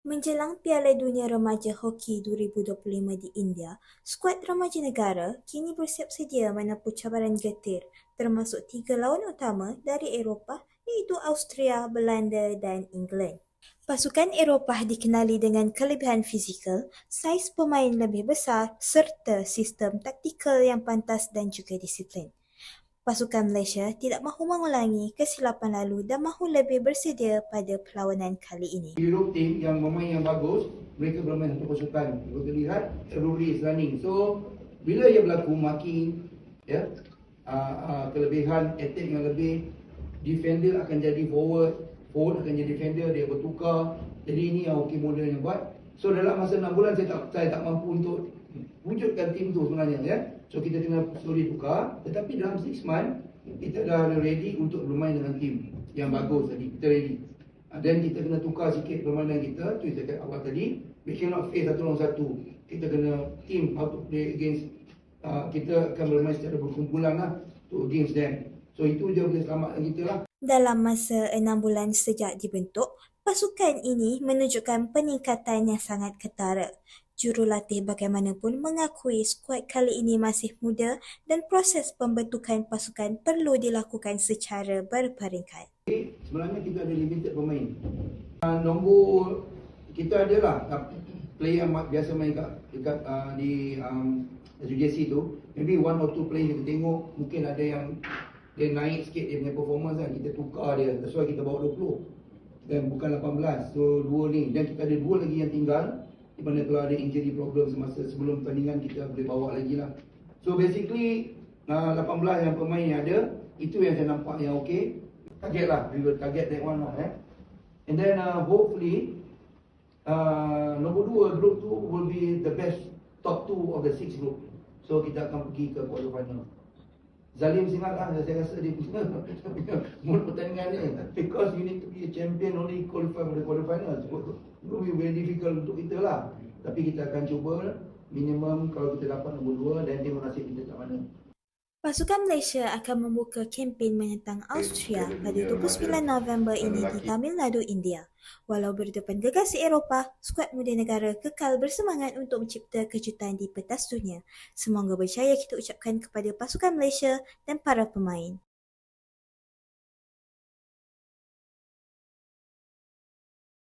Menjelang Piala Dunia Remaja Hoki 2025 di India, skuad remaja negara kini bersiap sedia menempuh cabaran getir termasuk tiga lawan utama dari Eropah iaitu Austria, Belanda dan England. Pasukan Eropah dikenali dengan kelebihan fizikal, saiz pemain lebih besar serta sistem taktikal yang pantas dan juga disiplin. Pasukan Malaysia tidak mahu mengulangi kesilapan lalu dan mahu lebih bersedia pada perlawanan kali ini. Europe team yang bermain yang bagus, mereka bermain satu pasukan. Kalau kita lihat, everybody is running. So, bila ia berlaku marking, ya, uh, uh, kelebihan attack yang lebih, defender akan jadi forward, forward akan jadi defender, dia bertukar. Jadi ini yang Hoki Modern yang buat. So dalam masa 6 bulan saya tak saya tak mampu untuk wujudkan tim tu sebenarnya ya. So kita kena slowly tukar tetapi dalam 6 month kita dah ready untuk bermain dengan tim yang bagus tadi. Kita ready. Dan kita kena tukar sikit permainan kita tu saya kata awal tadi. We cannot face satu lawan satu. Kita kena team how to play against uh, kita akan bermain secara berkumpulan lah to against them. So itu je boleh selamatkan kita lah. Dalam masa enam bulan sejak dibentuk, pasukan ini menunjukkan peningkatan yang sangat ketara jurulatih bagaimanapun mengakui skuad kali ini masih muda dan proses pembentukan pasukan perlu dilakukan secara berperingkat. Sebenarnya kita ada limited pemain. Uh, nombor kita ada lah player yang biasa main kat, dekat uh, di um, SUJC tu. Maybe one or two player kita tengok mungkin ada yang dia naik sikit dia punya performance kan. Kita tukar dia. That's why kita bawa 20. Dan bukan 18. So dua ni. Dan kita ada dua lagi yang tinggal di mana kalau ada injury problem semasa sebelum pertandingan kita boleh bawa lagi lah. So basically uh, 18 yang pemain yang ada itu yang saya nampak yang okey. Target lah, we will target that one lah eh. And then uh, hopefully uh, nombor dua group tu will be the best top two of the six group. So kita akan pergi ke quarter final. Zalim sangat lah, saya rasa dia punya mulut pertandingan ni. Because you need to be a champion only qualify for the quarter final. So, it will be very difficult untuk kita lah. Tapi kita akan cuba minimum kalau kita dapat nombor 2 dan tengok nasib kita kat mana. Pasukan Malaysia akan membuka kempen menentang Austria pada 29 November ini di Tamil Nadu, India. Walau berdepan gegasi Eropah, skuad muda negara kekal bersemangat untuk mencipta kejutan di petas dunia. Semoga berjaya kita ucapkan kepada pasukan Malaysia dan para pemain.